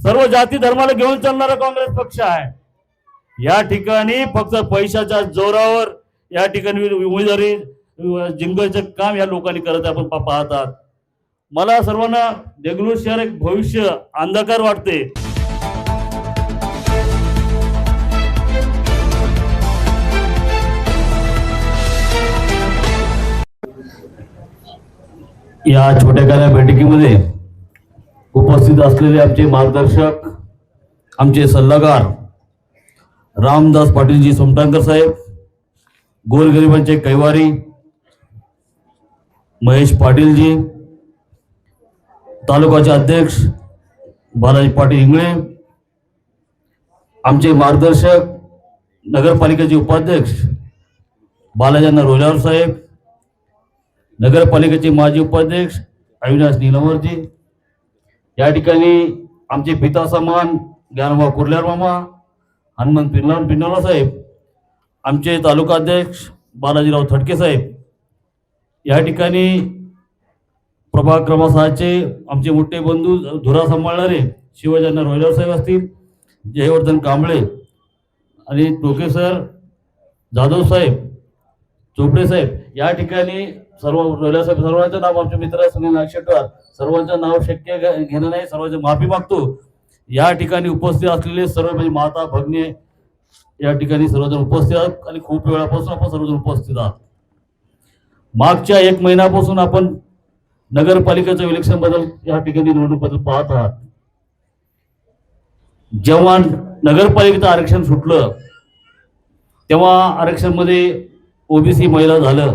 सर्व जाती धर्माला घेऊन चालणारा काँग्रेस पक्ष आहे. या ठिकाणी फक्त पैशाच्या जोरावर या ठिकाणी उमेदवारी जिंकायचं काम या लोकांनी करत आहे, आपण पाहतात. मला सर्वांना देगलूर शहर एक भविष्य अंधकार वाटते. या छोट्या बैठकीमध्ये उपस्थित असलेले आमचे मार्गदर्शक आमचे सल्लागार रामदास पाटीलजी सोमटांकर साहेब गोरगरिबांचे कैवारी महेश पाटीलजी तालुकाचे अध्यक्ष बालाजी पाटील इंगळे आमचे मार्गदर्शक नगरपालिकेचे उपाध्यक्ष बालाजांना रोजावर साहेब नगरपालिकेचे माजी उपाध्यक्ष अविनाश निलमरजी या ठिकाणी आमचे पिता समान ज्ञानबा कुर्ल्यार मामा हनुमंत पिन्नार पिन्नाला साहेब आमचे तालुका अध्यक्ष बालाजीराव थडके साहेब या ठिकाणी प्रभाग क्रमांक सहाचे आमचे मोठे बंधू धुरा सांभाळणारे शिवजन्ना रोयलर साहेब असतील जयवर्धन कांबळे आणि टोके सर जाधव साहेब चोपडे साहेब या ठिकाणी सर्व रोयलर सर्वांचं नाव आमचे मित्र सुनील नागशेटवार सर्वांचं नाव शक्य घेणं नाही सर्वांची माफी मागतो. या ठिकाणी उपस्थित असलेले सर्व म्हणजे माता भग्ने या ठिकाणी सर्वजण उपस्थित आहोत आणि खूप वेळापासून आपण सर्वजण उपस्थित आहात. मागच्या एक महिन्यापासून आपण नगरपालिकेचं इलेक्शनबद्दल या ठिकाणी निवडणूकबद्दल पाहत आहात. जेव्हा नगरपालिकेचं आरक्षण सुटलं तेव्हा आरक्षणमध्ये ओबीसी महिला झालं.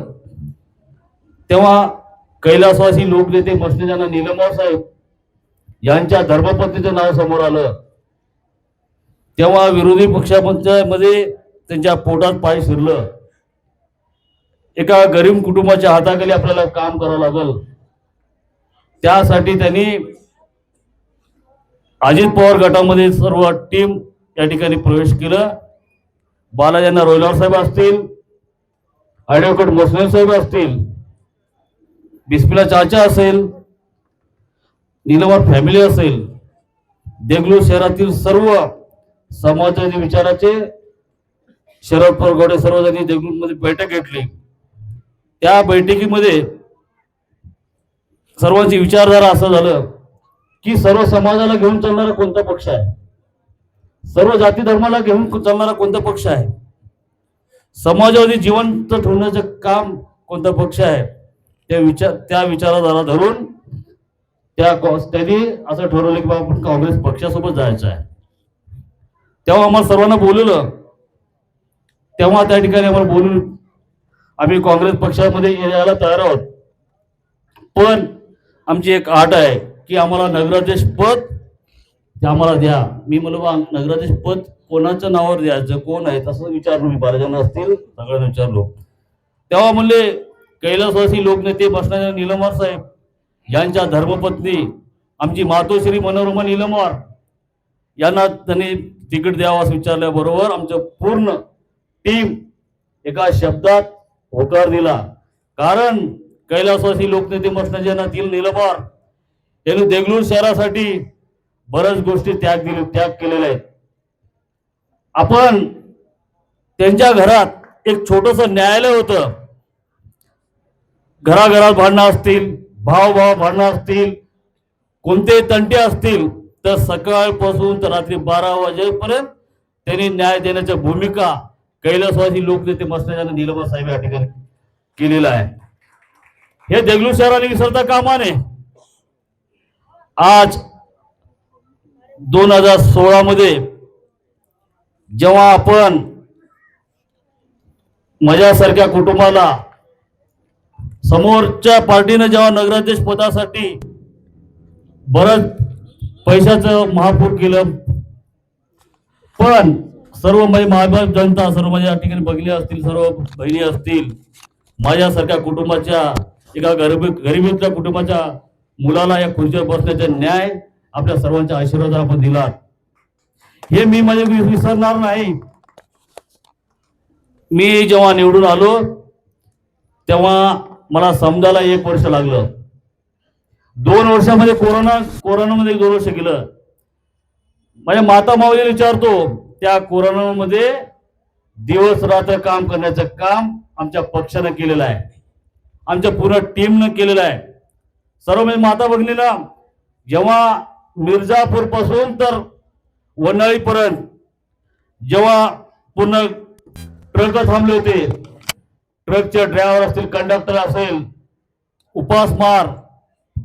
तेव्हा कैलासवासी लोकनेते मसनेजांना निलमराव साहेब यांच्या धर्मपत्नीचं नाव समोर आलं. तेव्हा विरोधी पक्षामध्ये त्यांच्या पोटात पाय शिरलं. एका गरीब कुटुंबाच्या हाताखाली आपल्याला काम करावं लागल. त्यासाठी त्यांनी अजित पवार गटामध्ये सर्व टीम या ठिकाणी प्रवेश केलं. बालाजींना रोहिलावर साहेब असतील ॲडव्होकेट मसने साहेब असतील बिस्मिला चाचा असेल निलवार फॅमिली असेल देगलूर शहरातील सर्व समाजाच्या विचाराचे शरद परगोडे सर्वजणी देगलूरमध्ये बैठक घेतली. त्या बैठकीमध्ये सर्वांची विचारधारा असं झालं की सर्व समाजाला घेऊन चालणारा कोणता पक्ष आहे? सर्व जाती धर्माला घेऊन चालणारा कोणता पक्ष आहे? समाजावधी जिवंत ठेवण्याचं काम कोणता पक्ष आहे? त्या विचार त्या विचारधारा धरून त्या कॉ- त्यांनी असं ठरवलं की बाबा आपण काँग्रेस पक्षासोबत जायचं आहे. तेव्हा आम्हाला सर्वांना बोलवलं. तेव्हा त्या ठिकाणी आम्हाला बोलून आम्ही काँग्रेस पक्षामध्ये यायला तयार आहोत. पण आमची एक आट आहे की आम्हाला नगराध्यक्ष पद ते आम्हाला द्या. मी म्हणलो बा नगराध्यक्ष पद कोणाच्या नावावर द्यायचं? कोण आहे? तसं विचारलो मी बारा जण असतील सगळ्यांना विचारलो. तेव्हा म्हणले कैलासवासी लोकनेते बसणारे निलमवार साहेब यांच्या धर्मपत्नी आमची मातोश्री मनोरमा निलमवार यांना त्यांनी तिकीट द्यावं असं विचारल्याबरोबर आमचं पूर्ण टीम एका शब्दात होकार दिला. कारण कैलासवासी लोकनेते मसनाजींना दिल निलमार यांनी देगलूर शहरासाठी बऱ्याच गोष्टी त्याग दिले त्याग केलेले आहेत. आपण त्यांच्या घरात एक छोटस न्यायालय होतं. घराघरात भांडणं असतील भाव भाव भांडणं असतील कोणते तंटे असतील तर सकाळपासून तर रात्री बारा वाजेपर्यंत त्यांनी न्याय देण्याच्या भूमिका कैलासवासी लोकनेते मसनाजांना निलंबा साहेब या ठिकाणी केलेलं आहे. हे देगलूर शहराने विसरता कामाने आज दोन हजार सोळा मध्ये जेव्हा आपण माझ्यासारख्या कुटुंबाला समोरच्या पार्टीनं जेव्हा नगराध्यक्ष पदासाठी बरंच पैशाचं महापूर केलं पण सर्व म्हणजे माझी महाभारत जनता सर्व माझ्या या ठिकाणी बघली असतील सर्व बहिणी असतील माझ्यासारख्या कुटुंबाच्या एका गरीबी गरिबीतल्या कुटुंबाच्या मुलाला या खुर्चीवर बसण्याचा न्याय आपल्या सर्वांच्या आशीर्वाद आपण दिला हे मी म्हणजे विसरणार नाही. मी जेव्हा निवडून आलो तेव्हा मला समजायला एक वर्ष लागलं. दोन वर्षामध्ये कोरोना कोरोनामध्ये दोन वर्ष गेलं. माझ्या माता माऊलीला विचारतो त्या कोरोनामध्ये दिवस रात्र काम करण्याचं काम आमच्या पक्षानं केलेलं आहे. आमच्या पूर्ण टीमनं केलेलं आहे. सर्व म्हणजे माता भगिनीला जेव्हा मिर्जापूरपासून तर वनाळीपर्यंत जेव्हा पूर्ण ट्रक थांबले होते ट्रकचे ड्रायव्हर असतील कंडक्टर असेल उपासमार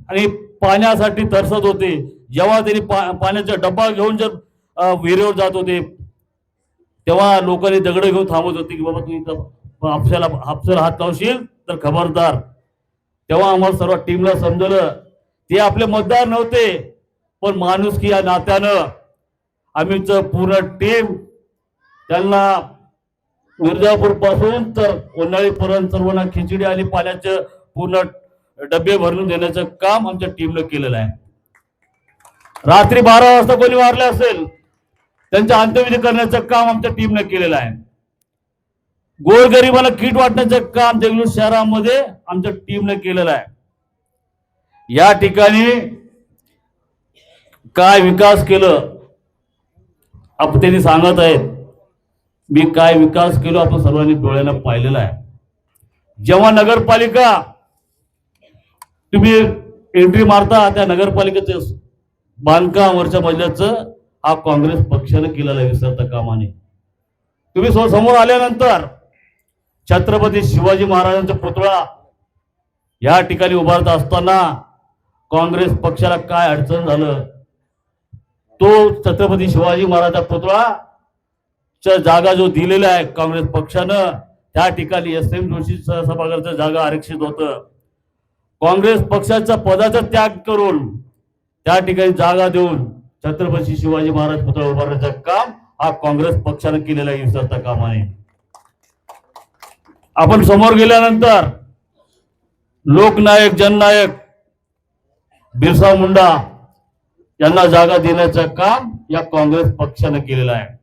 आणि पाण्यासाठी तरसत होते. जेव्हा त्यांनी पा पाण्याचा डब्बा घेऊन जर विहिरीवर जात होते तेव्हा लोकांनी दगड घेऊन थांबत होते की बाबा तू इथं हापशाला हापशाला हात लावशील तर खबरदार. तेव्हा आम्हाला सर्व टीमला समजलं. ते आपले मतदार नव्हते पण माणुसकी या नात्यानं आम्हीचं पूर्ण टीम त्यांना मिर्जापूरपासून तर उन्हाळी पुरण सर्वांना खिचडी आणि पाण्याचे पूर्ण डबे भरून देण्याचं काम आमच्या टीमनं केलेलं आहे. रात्री बारा वाजता कोणी वारले असेल त्यांच्या अंत्यविधी करण्याचं काम आमच्या टीमनं केलेलं आहे. गोरगरिबाला किट वाटण्याचं काम देगलूर शहरामध्ये आमच्या टीमनं केलेलं आहे. या ठिकाणी काय विकास केलं आपण त्यांनी सांगत आहेत. मी काय विकास केलो आपण सर्वांनी डोळ्यानं पाहिलेला आहे. जेव्हा नगरपालिका तुम्ही एंट्री मारता त्या नगरपालिकेचं बांधकाम वरच्या मजल्याचं हा काँग्रेस पक्षानं केलेला आहे विसरता कामाने. तुम्ही समोर आल्यानंतर छत्रपती शिवाजी महाराजांचा पुतळा या ठिकाणी उभारत असताना काँग्रेस पक्षाला काय अडचण झालं? तो छत्रपती शिवाजी महाराजांचा पुतळा जागा जो दिलेला आहे काँग्रेस पक्षानं त्या ठिकाणी एस एम जोशी स- सभागृहाचं जागा आरक्षित होतं. काँग्रेस पक्षाचा पदाचा त्याग करून त्या ठिकाणी जागा देऊन छत्रपती शिवाजी महाराज पुतळा उभारण्याचं काम हा काँग्रेस पक्षानं केलेला आहे काम आहे आपण समोर गेल्यानंतर लोकनायक जननायक बिरसा मुंडा यांना जागा देण्याचं काम या काँग्रेस पक्षानं केलेलं आहे.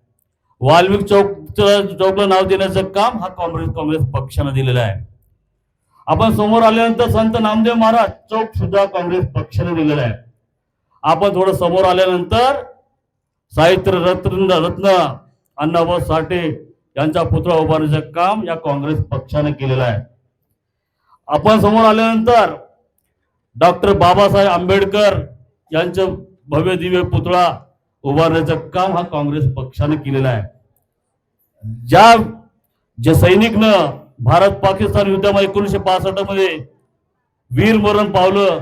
वाल्मिक चौक चौकला नाव देण्याचं काम हा काँग्रेस काँग्रेस पक्षानं दिलेलं आहे. आपण समोर आल्यानंतर संत नामदेव महाराज चौक सुद्धा काँग्रेस पक्षाने दिलेला आहे. आपण थोडं समोर आल्यानंतर साहित्य रत्न रत्न अण्णाभाऊ साठे यांचा पुतळा उभारण्याचं काम या काँग्रेस पक्षाने केलेलं आहे. आपण समोर आल्यानंतर डॉक्टर बाबासाहेब आंबेडकर यांचं भव्य दिव्य पुतळा उभारण्याचं काम हा काँग्रेस पक्षाने केलेलं आहे. ज्या जे सैनिकनं भारत पाकिस्तान युद्धामध्ये एकोणीशे पासष्टमध्ये वीर मरण पावलं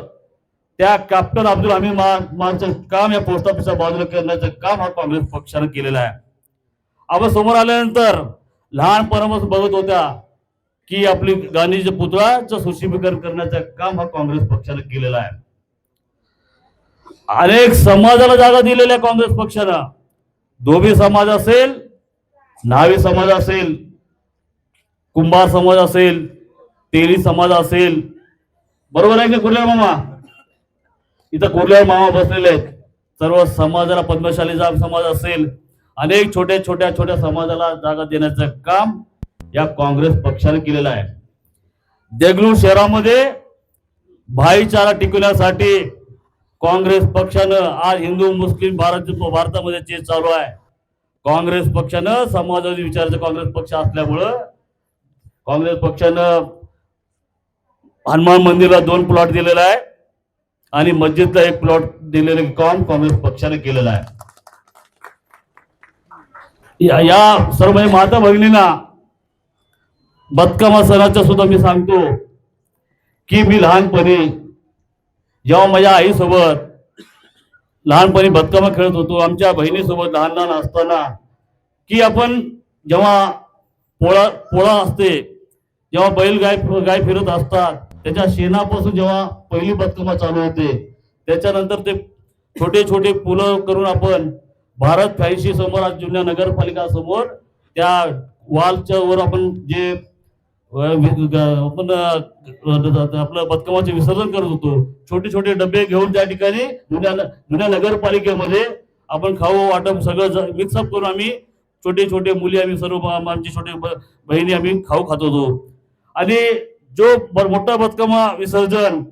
त्या कॅप्टन अब्दुल हमीद मानचं काम या पोस्ट ऑफिसच्या बाजूला करण्याचं काम हा काँग्रेस पक्षाने केलेलं आहे. आपण समोर आल्यानंतर लहानपणापासून बघत होत्या की आपली गांधीच्या पुतळाचं सुशोभीकरण करण्याचं काम हा काँग्रेस पक्षाने केलेलं आहे. अनेक समाजाला जागा दिलेल्या आहे काँग्रेस पक्षानं धोबी समाज असेल न्हावी समाज असेल कुंभार समाज असेल तेली समाज असेल. बरोबर आहे की कुर्ल्यावर मामा? इथं कुर्ल्यावर मामा बसलेले आहेत. सर्व समाजाला पद्मशाली जा समाज असेल. अनेक छोट्या छोट्या छोट्या समाजाला जागा देण्याचं काम या काँग्रेस पक्षाने केलेलं आहे. देगलूर शहरामध्ये भाईचारा टिकवण्यासाठी काँग्रेस पक्षानं आज हिंदू मुस्लिम भारत भारतामध्ये जे चालू आहे. काँग्रेस पक्षानं समाजवादी विचाराचा काँग्रेस पक्ष असल्यामुळं काँग्रेस पक्षानं हनुमान मंदिरला दोन प्लॉट दिलेला आहे आणि मस्जिदला एक प्लॉट दिलेलं काम काँग्रेस पक्षाने केलेलं आहे. या या सर्व माता भगिनींना बदकामा सणाच्या सुद्धा मी सांगतो की मी लहानपणी जेव्हा माझ्या आईसोबत लहानपणी बदकामा खेळत होतो आमच्या बहिणीसोबत लहान लहान असताना की आपण जेव्हा पोळा पोळा असते जेव्हा बैल गाय गाय फिरत असतात त्याच्या शेणापासून जेव्हा पहिली बदकमा चालू होते त्याच्यानंतर ते छोटे छोटे पुलं करून आपण भारत फॅन्सी समोर आज जुन्या नगरपालिका समोर त्या वालच्या वर आपण जे आपण आपलं बदकमाचे विसर्जन करत होतो. छोटे छोटे डबे घेऊन त्या ठिकाणी जुन्या जुन्या नगरपालिकेमध्ये आपण खाऊ वाटप सगळं मिक्सअप करून आम्ही छोटे छोटे मुली आम्ही सर्व आमची छोटे ब- बहिणी आम्ही खाऊ खात होतो. आणि जो मोठा बदकमा विसर्जन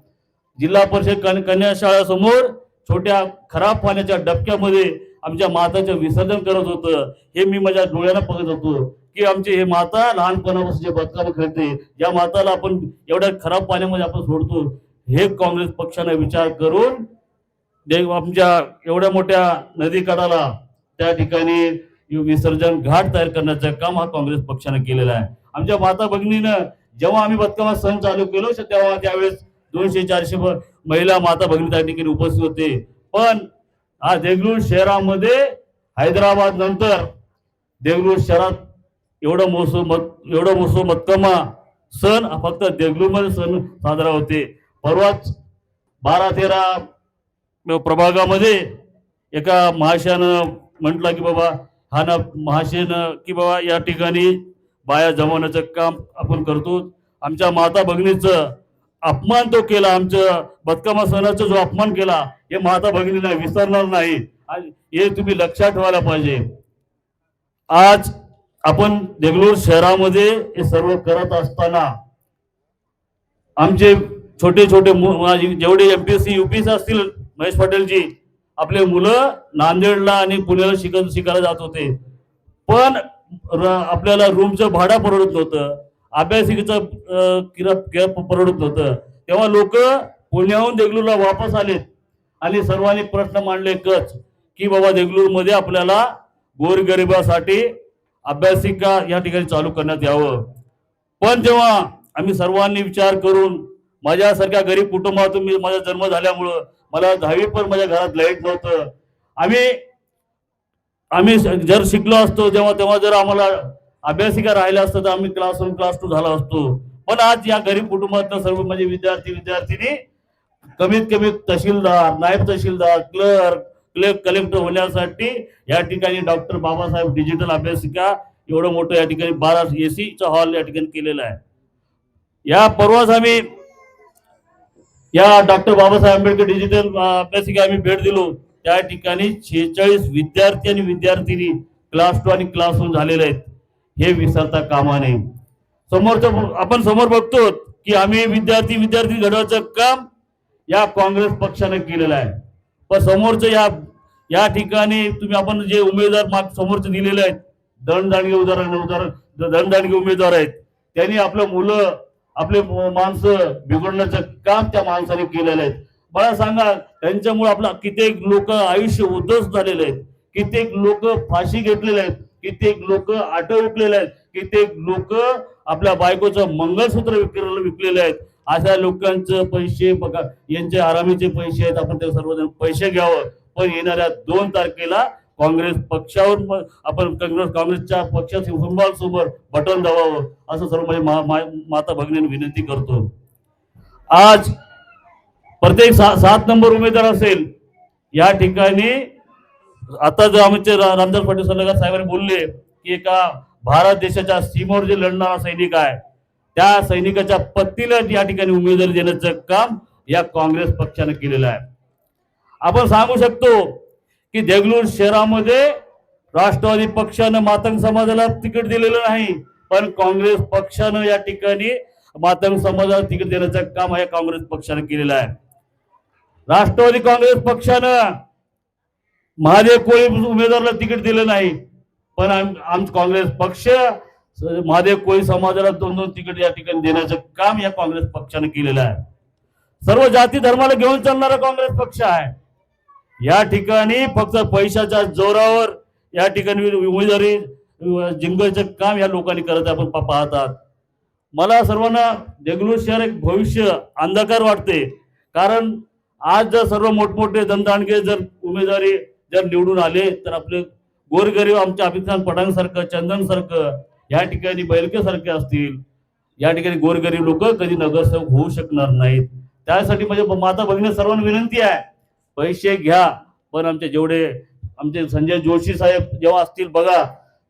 जिल्हा परिषद कन- कन्या शाळा समोर छोट्या खराब पाण्याच्या डबक्यामध्ये आमच्या माताचं विसर्जन करत होतं. हे मी माझ्या डोळ्यांना बघत होतो. की आमची हे माता लहानपणापासून जे बदकाम खेळते या माताला आपण एवढ्या खराब पाण्यामध्ये आपण सोडतो हे काँग्रेस पक्षाने विचार करून देव आमच्या एवढ्या मोठ्या नदीकाठाला त्या ठिकाणी विसर्जन घाट तयार करण्याचं काम हा काँग्रेस पक्षाने केलेलं आहे. आमच्या माता भगिनीनं जेव्हा आम्ही बदकामा सण चालू केलो तेव्हा त्यावेळेस दोनशे चारशे महिला माता भगिनी त्या ठिकाणी उपस्थित होते. पण आज देगलूर शहरामध्ये हैदराबाद नंतर देगलूर शहरात एवढं मोसम मत- एवढं मोसम मत्कमा सण फक्त देगलूमध्ये सण साजरा होते. परवाच बारा तेरा प्रभागामध्ये एका महाशयानं म्हटलं की बाबा हा ना महाशयानं की बाबा या ठिकाणी बाया जमवण्याचं काम आपण करतो. आमच्या माता भगिनीचं अपमान तो केला आमच्या बदकामा सणाचा जो अपमान केला हे माता भगिनीला विसरणार नाही. आणि हे तुम्ही लक्षात ठेवायला पाहिजे. आज आपण देगलूर शहरामध्ये हे सर्व करत असताना आमचे छोटे छोटे जेवढे एम पी एस सी युपीस असतील महेश पटेलजी आपले मुलं नांदेडला आणि पुण्याला शिकत शिकायला जात होते. पण आपल्याला रूमचं भाडं परवडत नव्हतं. अभ्यासिकेचं किरा किरा परवडत नव्हतं. तेव्हा लोक पुण्याहून देगलूरला वापस आलेत आणि सर्वांनी प्रश्न मांडले कच की बाबा देगलूरमध्ये आपल्याला गोरगरिबासाठी अभ्यासिका या ठिकाणी चालू करण्यात यावं. पण जेव्हा आम्ही सर्वांनी विचार करून माझ्यासारख्या गरीब कुटुंबातून मी माझा जन्म झाल्यामुळं मला दहावी पण माझ्या घरात लाइट नव्हतं. आम्ही आम्ही जर शिकलो असतो जेव्हा तेव्हा जर आम्हाला अभ्यासिका राहिल्या असतं तर आम्ही क्लास वन क्लास टू झाला असतो. पण आज या गरीब कुटुंबातलं सर्व म्हणजे विद्यार्थी विद्यार्थिनी कमीत कमी तहसीलदार नायब तहसीलदार क्लर्क कलेक्टर होण्यासाठी या ठिकाणी डॉक्टर बाबासाहेब डिजिटल अभ्यासिका एवढं मोठं या ठिकाणी बारा एसीचा हॉल या ठिकाणी केलेला आहे. या परवाच आम्ही या डॉक्टर बाबासाहेब आंबेडकर डिजिटल अभ्यासिका आम्ही भेट दिलो. त्या ठिकाणी शेहेचाळीस विद्यार्थी आणि विद्यार्थिनी क्लास टू आणि क्लास वन झालेले आहेत. हे विसरता कामा नये. समोरच्या आपण समोर बघतो की आम्ही विद्यार्थी विद्यार्थी घडवायचं काम या काँग्रेस पक्षाने केलेलं आहे. पण समोरचं या या ठिकाणी तुम्ही आपण जे उमेदवार माग समोरचे दिलेले आहेत दणदाणगे उदाहरण उदाहरण दणदाणगे उमेदवार आहेत त्यांनी आपलं मुलं आपले माणसं बिघडण्याचं काम त्या माणसाने केलेलं आहे. मला सांगा त्यांच्यामुळे आपला कित्येक लोक आयुष्य उद्ध्वस्त झालेले आहेत कित्येक लोक फाशी घेतलेले आहेत. कित्येक लोक आटो विकलेले आहेत. कित्येक लोक आपल्या बायकोचं मंगळसूत्र विकलेलं विकलेले आहेत. अशा लोकांचं पैसे बघा यांचे आरामीचे पैसे आहेत आपण ते सर्वजण पैसे घ्यावं. पण येणाऱ्या दोन तारखेला काँग्रेस पक्षावर आपण काँग्रेस काँग्रेसच्या पक्षाचे समोर बटन दबावं असं सर्व म्हणजे मा- मा- माता भगिनींनी विनंती करतो. आज प्रत्येक सा, सात नंबर उमेदवार असेल या ठिकाणी आता जो आमचे रामदास पाटील सल्लागार साहेबांनी बोलले की एका भारत देशाच्या सीमेवर जे लढणारा सैनिक आहे त्या सैनिकाच्या पत्नीला या ठिकाणी उमेदवारी देण्याचं काम या काँग्रेस पक्षाने केलेलं आहे. आपण सांगू शकतो की देगलूर शहरामध्ये राष्ट्रवादी पक्षानं मातंग समाजाला तिकीट दिलेलं नाही पण काँग्रेस पक्षानं या ठिकाणी मातंग समाजाला तिकीट देण्याचं काम या काँग्रेस पक्षानं केलेलं आहे. राष्ट्रवादी काँग्रेस पक्षानं महादेव कोळी उमेदवाराला तिकीट दिलं नाही पण आम काँग्रेस पक्ष महादेव कोळी समाजाला दोन दोन तिकीट या ठिकाणी देण्याचं काम या काँग्रेस पक्षाने केलेलं आहे. सर्व जाती धर्माला घेऊन चालणारा काँग्रेस पक्ष आहे. या ठिकाणी फक्त पैशाच्या जोरावर या ठिकाणी उमेदवारी जिंकायचं काम या लोकांनी करत आपण पाहतात. मला सर्वांना देगलूर शहर एक भविष्य अंधकार वाटते. कारण आज जर सर्व मोठमोठे दंताणगे जर उमेदवारी जर निवडून आले तर आपले गोरगरीब आमच्या अभिखान पठाण चंदनसारखं चंदन सारखं या ठिकाणी बैलकेसारखे असतील या ठिकाणी गोरगरीब लोक कधी नगरसेवक होऊ शकणार नाहीत. त्यासाठी म्हणजे माता भगिनी सर्वांना विनंती आहे. पैसे घ्या पण आमचे जेवढे आमचे संजय जोशी साहेब जेव्हा असतील बघा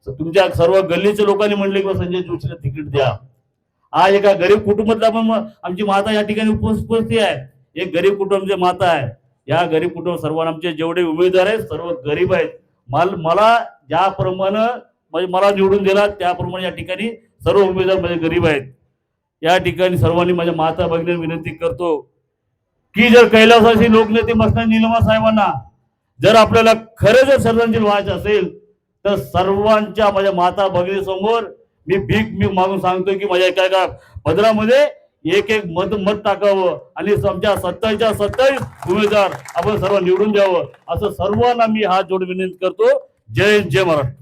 तुमच्या सर्व गल्लीच्या लोकांनी म्हणले की संजय जोशीला तिकीट द्या. आज एका गरीब कुटुंबातला पण आमची माता या ठिकाणी उपस्थिती आहे. एक गरीब कुटुंबाची माता आहे. या गरीब कुटुंब सर्वांना आमचे जेवढे उमेदवार आहेत सर्व गरीब आहेत. मल मला ज्याप्रमाणे म्हणजे मला निवडून दिला त्याप्रमाणे या ठिकाणी सर्व उमेदवार म्हणजे गरीब आहेत. या ठिकाणी सर्वांनी माझ्या माता भगिनी विनंती करतो की जर कैलासाची लोकनेते मस्तान निलमा साहेबांना जर आपल्याला खरं जर श्रद्धांजली व्हायचं असेल तर सर्वांच्या माझ्या माता भगिनी समोर मी भीक मी मागून सांगतोय की माझ्या एका एका पदरामध्ये एक एक मत मत टाकावं आणि आमच्या सत्तावीसच्या सत्तावीस उमेदवार आपण सर्व निवडून द्यावं. असं सर्वांना मी हात जोड विनंती करतो. जय जय महाराष्ट्र.